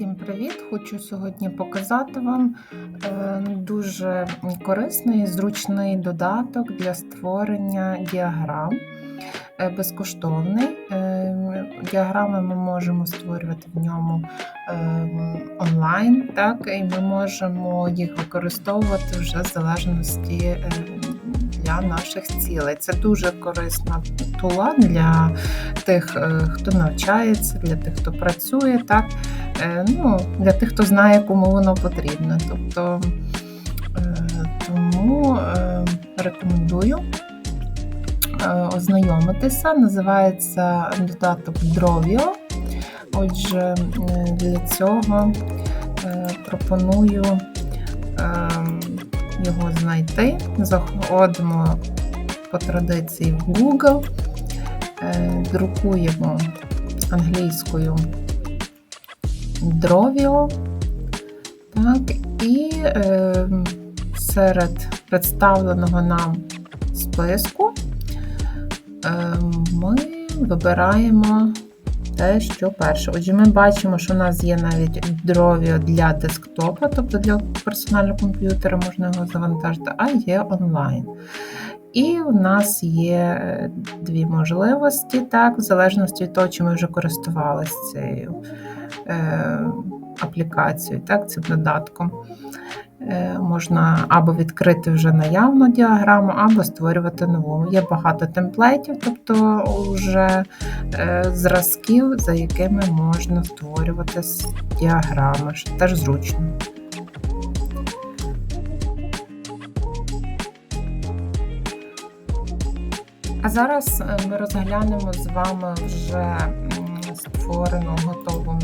Всім привіт! Хочу сьогодні показати вам е, дуже корисний і зручний додаток для створення діаграм. Е, Безкоштовний. Е, Діаграми ми можемо створювати в ньому онлайн, так, і ми можемо їх використовувати вже в залежності для наших цілей. Це дуже корисна тула для тих, хто навчається, для тих, хто працює, так, ну, для тих, хто знає, кому воно потрібно. Тобто е, тому е, рекомендую е, ознайомитися. Називається додаток Drovio. Отже, е, для цього е, пропоную е, його знайти. Заходимо по традиції в Google, е, друкуємо англійською Drovio. Так, і е, серед представленого нам списку е, ми вибираємо те, що перше. Отже, ми бачимо, що у нас є навіть Drovio для десктопа, тобто для персонального комп'ютера можна його завантажити, а є онлайн. І у нас є е, дві можливості, так, в залежності від того, чи ми вже користувалися цією е, аплікацією, так, цим додатком. Е, можна або відкрити вже наявну діаграму, або створювати нову. Є багато темплейтів, тобто вже е, зразків, за якими можна створювати діаграми, що теж зручно. А зараз ми розглянемо з вами вже створену готову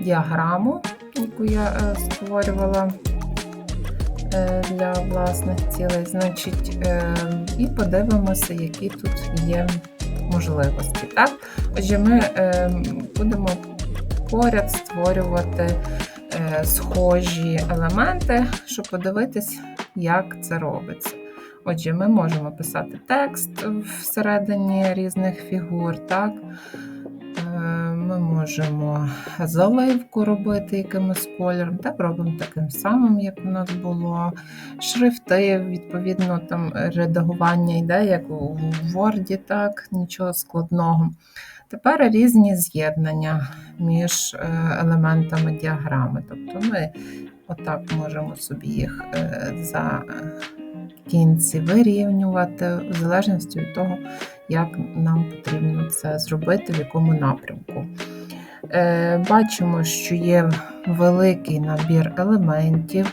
діаграму, яку я е, створювала е, для власних цілей. Значить, і подивимося, які тут є можливості. Так? Отже, ми будемо поряд створювати схожі елементи, щоб подивитись, як це робиться. Отже, ми можемо писати текст всередині різних фігур, так? Ми можемо заливку робити якимось кольором, так робимо таким самим, як у нас було. Шрифти, відповідно, там редагування йде, як у Word, так, нічого складного. Тепер різні з'єднання між елементами діаграми. Тобто ми отак можемо собі їх за кінці вирівнювати, в залежності від того, як нам потрібно це зробити, в якому напрямку. Е, бачимо, що є великий набір елементів,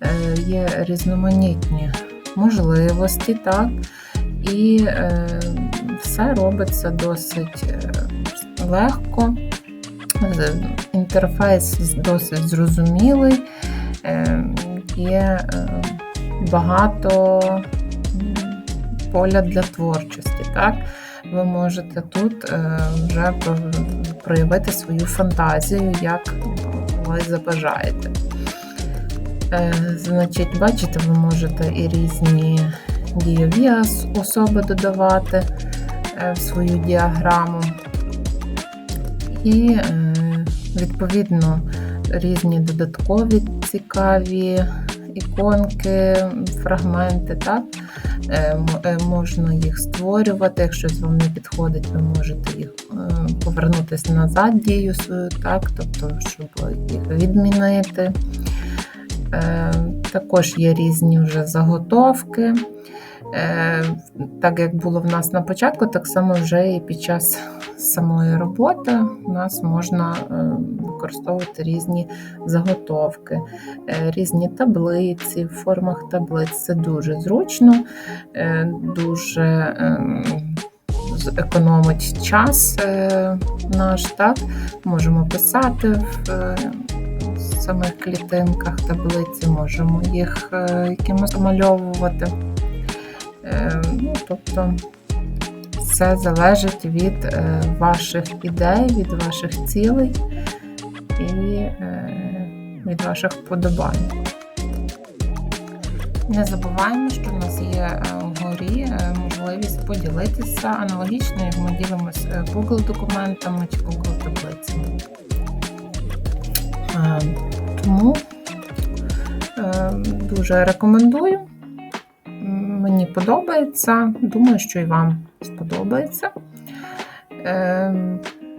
е, є різноманітні можливості, так? і е, все робиться досить легко. Інтерфейс досить зрозумілий, є багато поля для творчості. Так? Ви можете тут е, вже проявити свою фантазію, як ви забажаєте. Е, значить, бачите, ви можете і різні дієві особи додавати е, в свою діаграму. І, відповідно, різні додаткові цікаві іконки, фрагменти, так? Е, е, можна їх створювати. Якщо вам не підходить, ви можете їх е, повернутися назад дію свою, так? тобто, щоб їх відмінити. Також є різні вже заготовки. Так як було в нас на початку, так само вже і під час самої роботи у нас можна використовувати різні заготовки, е, різні таблиці, в формах таблиць. Це дуже зручно, е, дуже ем, економить час е, наш, так? Можемо писати в самих клітинках таблиці, можемо їх якимось замальовувати. Ну, тобто все залежить від ваших ідей, від ваших цілей і е, від ваших вподобань. Не забуваємо, що в нас є е, вгорі е, можливість поділитися аналогічно, як ми ділимося Google документами чи Google таблицями. Е, Тому е, дуже рекомендую. Мені подобається. Думаю, що і вам сподобається. Е,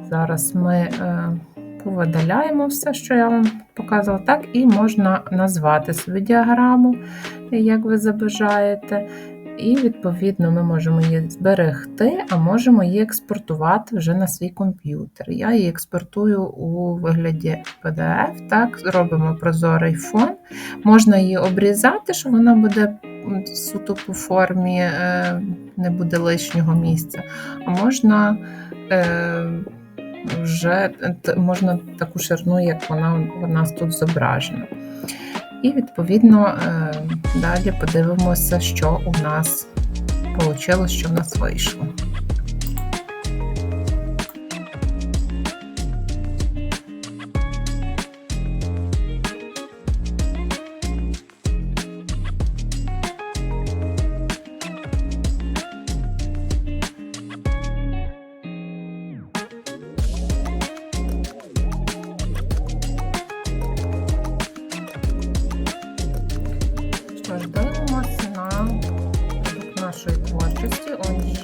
Зараз ми е, повидаляємо все, що я вам показувала, так, і можна назвати собі діаграму, як ви забажаєте. І, відповідно, ми можемо її зберегти, а можемо її експортувати вже на свій комп'ютер. Я її експортую у вигляді PDF, так, робимо прозорий фон. Можна її обрізати, що вона буде суто по формі, е, не буде лишнього місця. А можна е, вже можна таку ширину, як вона у нас тут зображена. І відповідно е, далі подивимося, що у нас вийшло, що в нас вийшло.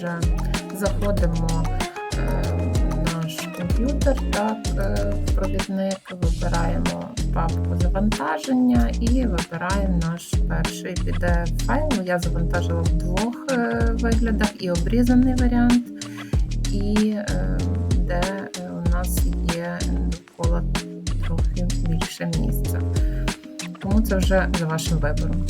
Отже, заходимо е, в наш комп'ютер, так, е, в провідник, вибираємо папку завантаження і вибираємо наш перший PDF-файл. Я завантажила в двох е, виглядах: і обрізаний варіант, і е, де е, у нас є довкола трохи більше місця. Тому це вже за вашим вибором.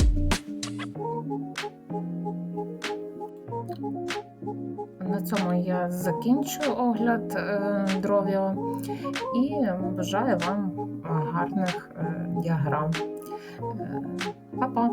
Цьому я закінчу огляд е, дров'я і бажаю вам гарних е, діаграм. Е, Па-па!